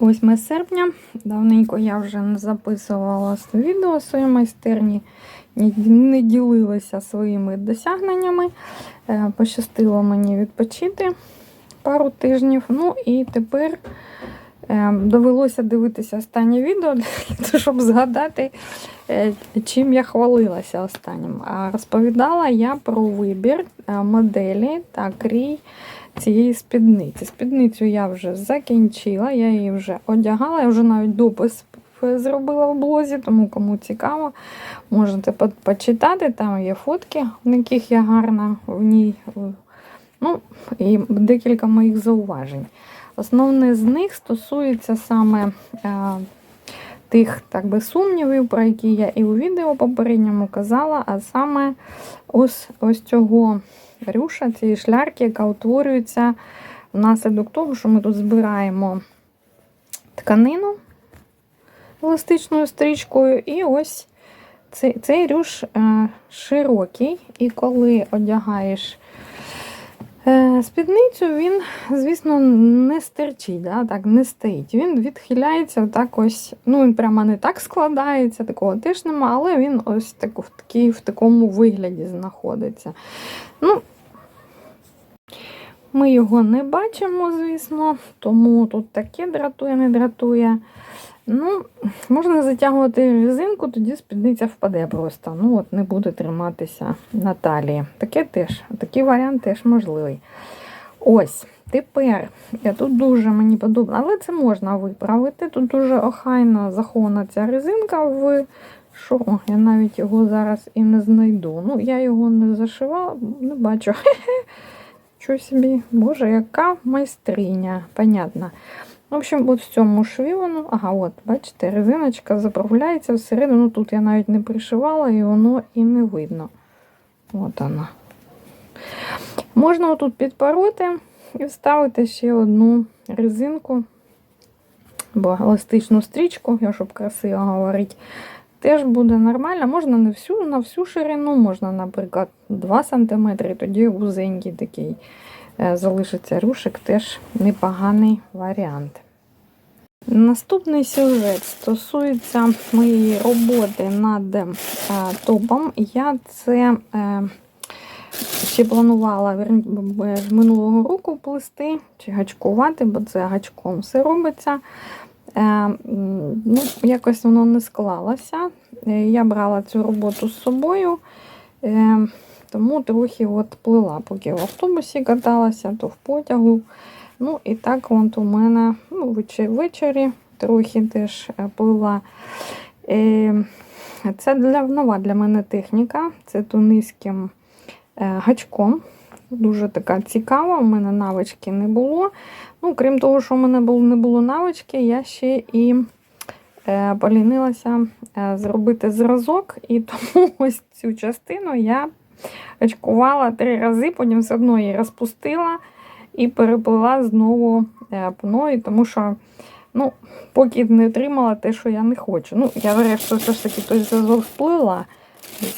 8 серпня. Давненько я вже не записувала відео своєї майстерні, не ділилася своїми досягненнями. Е, Пощастило мені відпочити пару тижнів. Ну і тепер е, довелося дивитися останнє відео, щоб згадати, е, чим я хвалилася останнім. Розповідала я про вибір моделі та крій цієї спідниці. Спідницю я вже закінчила, я її вже одягала, я вже навіть допис зробила в блозі, тому кому цікаво, можете почитати. Там є фотки, на яких я гарна в ній. Ну, і декілька моїх зауважень. Основне з них стосується саме е, тих так би, сумнівів, про які я і у відео попередньому казала, а саме ось, ось цього рюша, цієї шлярки, яка утворюється внаслідок того, що ми тут збираємо тканину еластичною стрічкою, і ось цей, цей рюш е, широкий, і коли одягаєш спідницю, він, звісно, не стерчить, да, так, не стоїть. Він відхиляється так ось, ну він прямо не так складається, такого теж нема, але він ось так, в, такій, в такому вигляді знаходиться. Ну, ми його не бачимо, звісно, тому тут таке дратує, не дратує. Ну, можна затягувати резинку, тоді спідниця впаде просто. Ну, от не буде триматися на талії. Таке теж, такий варіант теж можливий. Ось, тепер, я тут дуже мені подобається, але це можна виправити. Тут дуже охайно захована ця резинка в що? Я навіть його зараз і не знайду. Ну, я його не зашивала, не бачу. Що собі, боже, яка майстриня, понятно. В общем, от в цьому шві воно, ага, от, бачите, резиночка заправляється всередину. Тут я навіть не пришивала, і воно і не видно. От вона. Можна отут підпороти і вставити ще одну резинку, або еластичну стрічку, я щоб красиво говорити. Теж буде нормально. Можна не всю, на всю ширину, можна, наприклад, 2 см, тоді вузенький такий залишиться рушик, теж непоганий варіант. Наступний сюжет стосується моєї роботи над е, топом. Я це е, ще планувала минулого року плести чи гачкувати, бо це гачком все робиться. Е, ну, якось воно не склалося. Е, Я брала цю роботу з собою, е, тому трохи от плила, поки в автобусі каталася, то в потягу. Ну і так от у мене ну, ввечері, трохи теж е, плила. Е, Це для, нова для мене техніка. Це тунизьким е, гачком. Дуже така цікава, у мене навички не було. Ну, крім того, що в мене не було навички, я ще і полінилася зробити зразок, і тому ось цю частину я очкувала три рази, потім все одно її розпустила і переплила знову е, пною, тому що ну, поки не отримала те, що я не хочу. Ну, я вирішила, все ж таки той зразок сплила.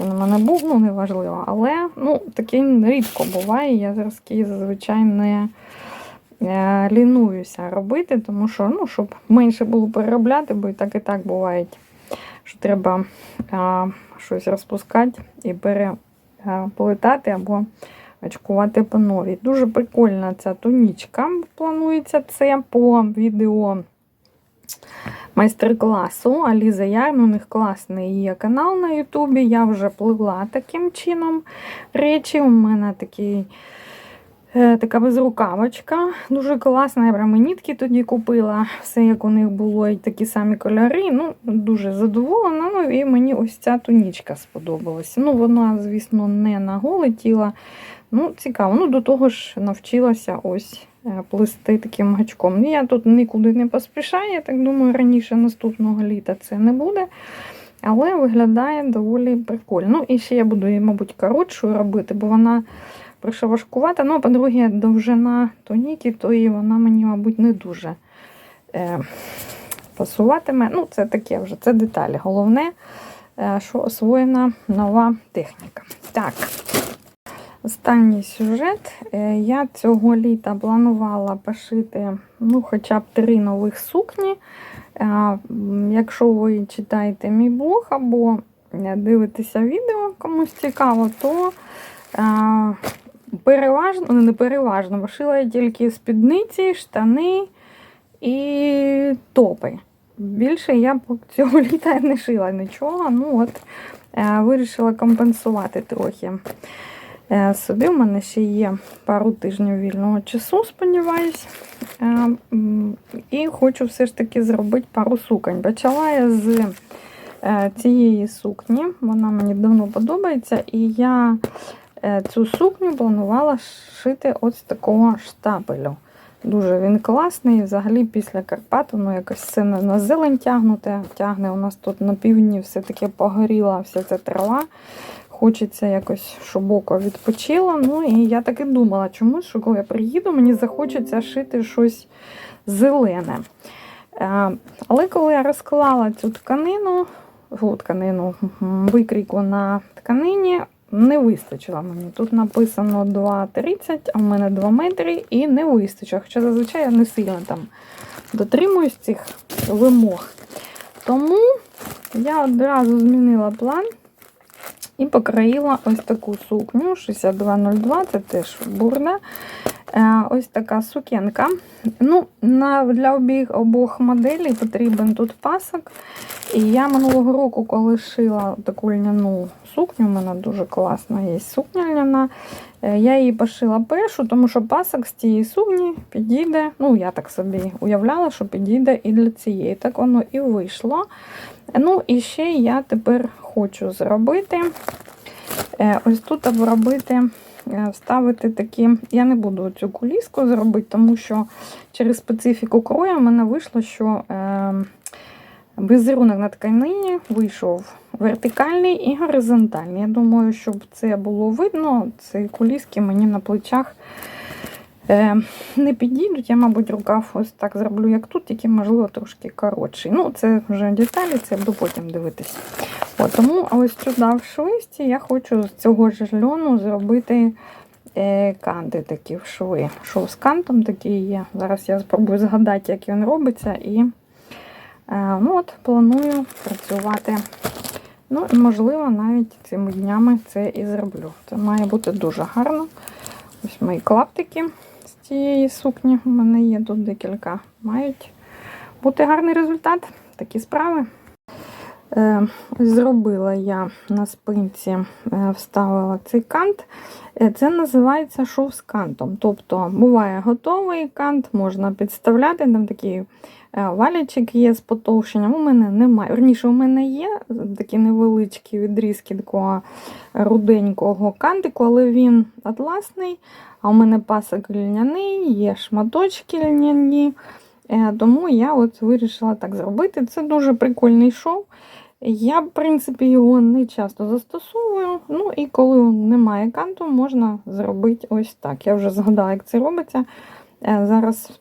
Він у мене був, ну неважливо. Але ну, таке рідко буває. Я зразки зазвичай не е, лінуюся робити, тому що, ну, щоб менше було переробляти, бо і так і так бувають, що треба е, щось розпускати і переплетати або очкувати по новій. Дуже прикольна ця тунічка. Планується це по відео майстер-класу Аліза Ярн. У них класний є канал на Ютубі. Я вже пливла таким чином речі. У мене такий. Е, Така безрукавочка, дуже класна. Я прямо нітки тоді купила, все як у них було, і такі самі кольори. Ну, дуже задоволена. Ну і мені ось ця тунічка сподобалася. Ну, вона, звісно, не на голе тіло. Ну, цікаво. Ну, до того ж навчилася ось е, плести таким гачком. Ну, Я тут нікуди не поспішаю, я так думаю, раніше наступного літа це не буде. Але виглядає доволі прикольно. Ну, і ще я буду її, мабуть, коротшою робити, бо вона прийшла важкувата. Ну, по-друге, довжина тоніки, то і вона мені, мабуть, не дуже е, пасуватиме. Ну, це таке вже, це деталі. Головне, е, що освоєна нова техніка. Так. Останній сюжет. Е, Я цього літа планувала пошити ну, хоча б три нових сукні. Е, Якщо ви читаєте мій блог або е, дивитеся відео, комусь цікаво, то переважно, ну, не переважно, шила я тільки спідниці, штани і топи. Більше я цього літа не шила нічого. Ну от е, вирішила компенсувати трохи е, собі. У мене ще є пару тижнів вільного часу, сподіваюсь. Е, І хочу все ж таки зробити пару суконь. Почала я з цієї сукні, вона мені давно подобається, і я цю сукню планувала шити ось з такого штапелю. Дуже він класний. Взагалі після Карпат воно якось все на, на зелень тягнуте. Тягне у нас тут на півдні все-таки погоріла вся ця трава. Хочеться якось, щоб око відпочило. Ну і я так і думала, чомусь, що коли я приїду, мені захочеться шити щось зелене. Е, Але коли я розклала цю тканину, тканину, викрійку на тканині, не вистачило мені. Тут написано 2,30, а в мене 2 метри і не вистачило. Хоча зазвичай я не сильно там дотримуюсь цих вимог. Тому я одразу змінила план і покроїла ось таку сукню 6202, це теж бурда. Е, Ось така сукенка. Ну, на, для обіг, обох моделей потрібен тут пасок. І я минулого року, коли шила таку льняну сукню, у мене дуже класна є сукня льняна. е, Я її пошила першу, тому що пасок з цієї сукні підійде. Ну, я так собі уявляла, що підійде і для цієї. Так воно і вийшло. Ну, і ще я тепер хочу зробити. е, Ось тут обробити, вставити такі. Я не буду цю куліску зробити, тому що через специфіку крою в мене вийшло, що е, візерунок на тканині вийшов вертикальний і горизонтальний. Я думаю, щоб це було видно, ці куліски мені на плечах е, не підійдуть. Я, мабуть, рукав ось так зроблю, як тут, тільки, можливо, трошки коротший. Ну, це вже деталі, це буду потім дивитися. От, тому ось сюди в швисті я хочу з цього ж льону зробити е, канти такі в шви. Шов з кантом такий є. Зараз я спробую згадати, як він робиться. І е, ну от, планую працювати. Ну, і, можливо, навіть цими днями це і зроблю. Це має бути дуже гарно. Ось мої клаптики цієї сукні. У мене є тут декілька. Мають бути гарний результат. Такі справи. Е, Зробила я на спинці, е, вставила цей кант. Е, Це називається шов з кантом. Тобто буває готовий кант, можна підставляти, там такий е, валічик є з потовщенням. У мене немає. Верніше, у мене є такі невеличкі відрізки такого руденького кантику, але він атласний, а у мене пасок льняний, є шматочки льняні. Е, Тому я от вирішила так зробити. Це дуже прикольний шов. Я, в принципі, його не часто застосовую. Ну і коли немає канту, можна зробити ось так. Я вже згадала, як це робиться. Е, Зараз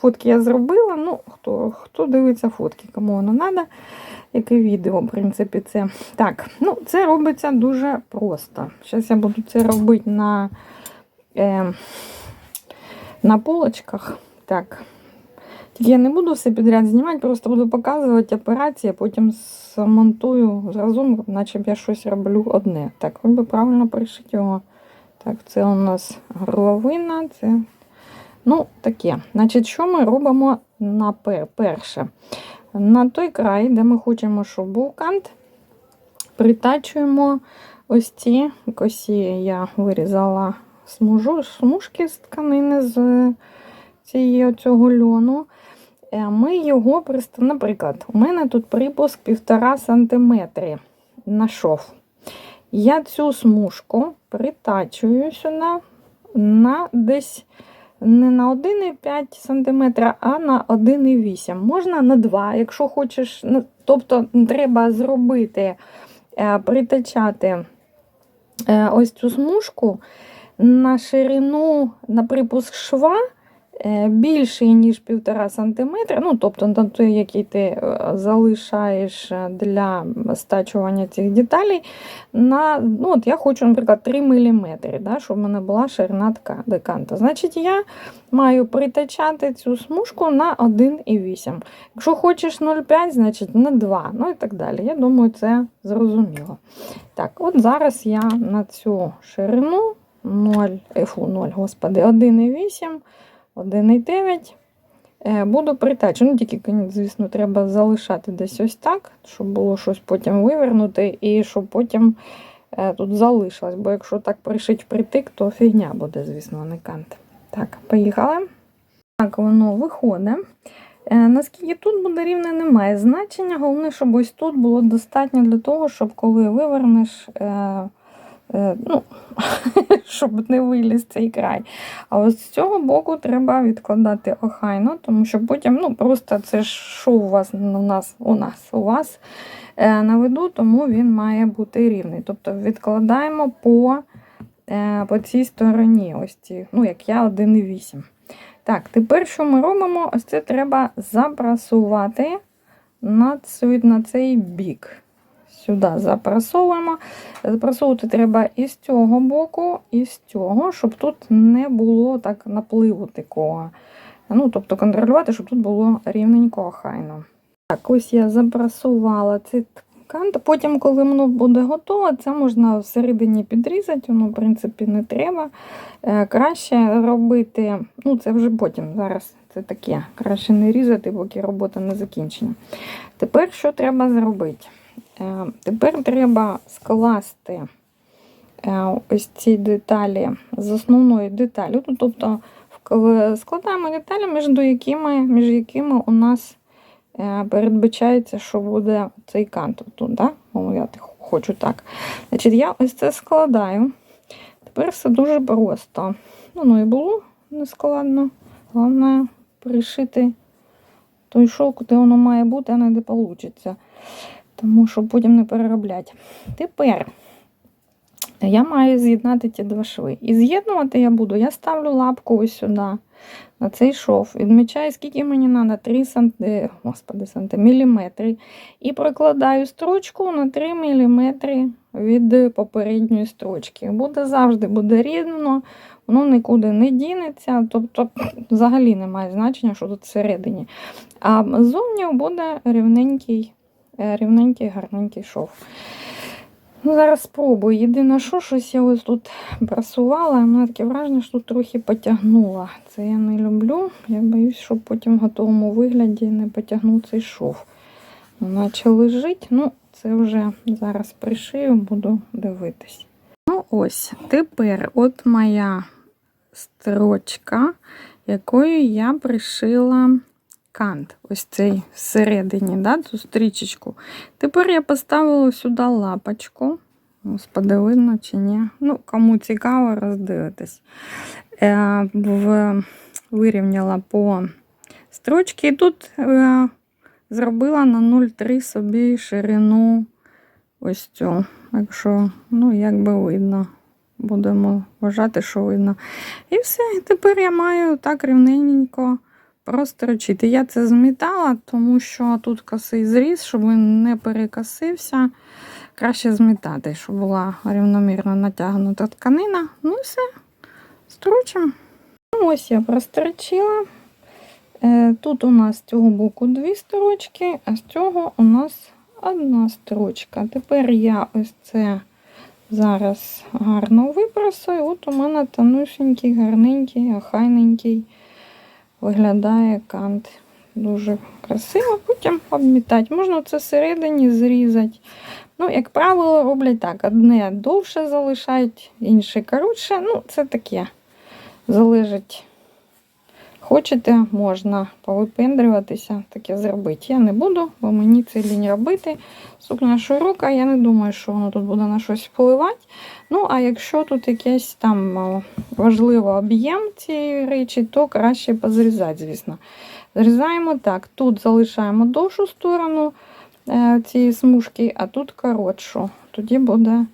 фотки я зробила. Ну, хто, хто дивиться фотки, кому воно треба, яке відео, в принципі, це. Так, ну, це робиться дуже просто. Зараз я буду це робити на, е, на полочках. Так. Я не буду все підряд знімати, просто буду показувати операції, потім змонтую разом, наче б я щось роблю одне. Так, би правильно пришити його. Так, це у нас горловина, це. Ну, таке. Значить, що ми робимо на пер- перше? На той край, де ми хочемо, щоб був кант, притачуємо ось ці косі. Я вирізала смужу, смужки з тканини з цього льону. Е, Ми його пристав... Наприклад, у мене тут припуск 1,5 см на шов. Я цю смужку притачую сюди на десь не на 1,5 см, а на 1,8 Можна на 2, якщо хочеш. Ну, Тобто треба зробити, е, притачати е, ось цю смужку на ширину, на припуск шва більший, ніж 1,5 см, ну, тобто на той, який ти е, залишаєш е, для стачування цих деталей, на, ну, от я хочу, наприклад, 3 мм, да, щоб в мене була ширина деканта. Значить, я маю притачати цю смужку на 1,8. Якщо хочеш 0,5, значить на 2, ну і так далі. Я думаю, це зрозуміло. Так, от зараз я на цю ширину 0, е, фу, 0, господи, 1,8, 1,9 е, буду притачувати. Ну, тільки, звісно, треба залишати десь ось так, щоб було щось потім вивернути і щоб потім е, тут залишилось. Бо якщо так пришить впритик, то фігня буде, звісно, не кант. Так, поїхали. Так, воно виходить. Е, Наскільки тут буде рівне, немає значення. Головне, щоб ось тут було достатньо для того, щоб коли вивернеш, ну, щоб не виліз цей край. А ось з цього боку треба відкладати охайно, тому що потім, ну, просто це що у вас у нас, у нас, у вас е, на виду, тому він має бути рівний. Тобто відкладаємо по, е, по цій стороні, ось ці, ну, як я 1,8. Так, тепер що ми робимо? Ось це треба запрасувати на цей бік. Сюди запрасовуємо. Запрасовувати треба і з цього боку, і з цього, щоб тут не було так напливу такого. Ну, тобто контролювати, щоб тут було рівненько охайно. Так, ось я запрасувала цей кант. Потім, коли воно буде готове, це можна всередині підрізати, воно, в принципі, не треба. Е, Краще робити, ну це вже потім, зараз це таке. Краще не різати, поки робота не закінчена. Тепер що треба зробити? Е, Тепер треба скласти е, ось ці деталі з основною деталю. Ну, Тобто складаємо деталі, між якими, між якими у нас е, передбачається, що буде цей кант тут. Да? Я хочу так. Значить, я ось це складаю. Тепер все дуже просто. Ну, ну і було нескладно. Головне пришити той шов, куди воно має бути, а не де вийде. Тому що потім не переробляти. Тепер я маю з'єднати ті два шви. І з'єднувати я буду, я ставлю лапку ось сюди, на цей шов. Відмічаю, скільки мені треба, 3 санти... Господи, санти... міліметри. І прокладаю строчку на 3 мм від попередньої строчки. Буде завжди буде рівно, воно нікуди не дінеться, тобто взагалі немає значення, що тут всередині. А ззовні буде рівненький, рівненький гарненький шов. Ну, зараз спробую. Єдине, що щось я ось тут прасувала, мене таке враження, що тут трохи потягнула. Це я не люблю. Я боюсь, щоб потім в готовому вигляді не потягнув цей шов. Наче лежить, ну, це вже зараз пришию, буду дивитись. Ну, ось, тепер от моя строчка, якою я пришила кант. Ось цей всередині, да, цю стрічечку. Тепер я поставила сюди лапочку. Господи, видно чи ні? Ну, кому цікаво, роздивитись. Е, в, вирівняла по строчці. І тут е, зробила на 0,3 собі ширину ось цю. Якщо, ну, як видно. Будемо вважати, що видно. І все. Тепер я маю так рівненько прострочити. Я це змітала, тому що тут косий зріз, щоб він не перекосився. Краще змітати, щоб була рівномірно натягнута тканина. Ну і все, строчимо. Ну, ось я прострочила. Е, Тут у нас з цього боку дві строчки, а з цього у нас одна строчка. Тепер я ось це зараз гарно випрасую. От у мене тонусенький, гарненький, охайненький виглядає кант. Дуже красиво, потім обмітати. Можна це всередині зрізати. Ну, як правило, роблять так: одне довше залишають, інше коротше. Ну, це таке залежить. Хочете, можна повипендрюватися, таке зробити. Я не буду, бо мені це лінь робити. Сукня широка, я не думаю, що воно тут буде на щось впливати. Ну, а якщо тут якийсь там важливий об'єм цієї речі, то краще позрізати, звісно. Зрізаємо так. Тут залишаємо довшу сторону е, цієї смужки, а тут коротшу. Тоді буде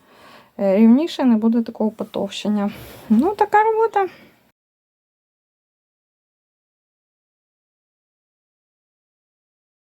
е, рівніше, не буде такого потовщення. Ну, така робота.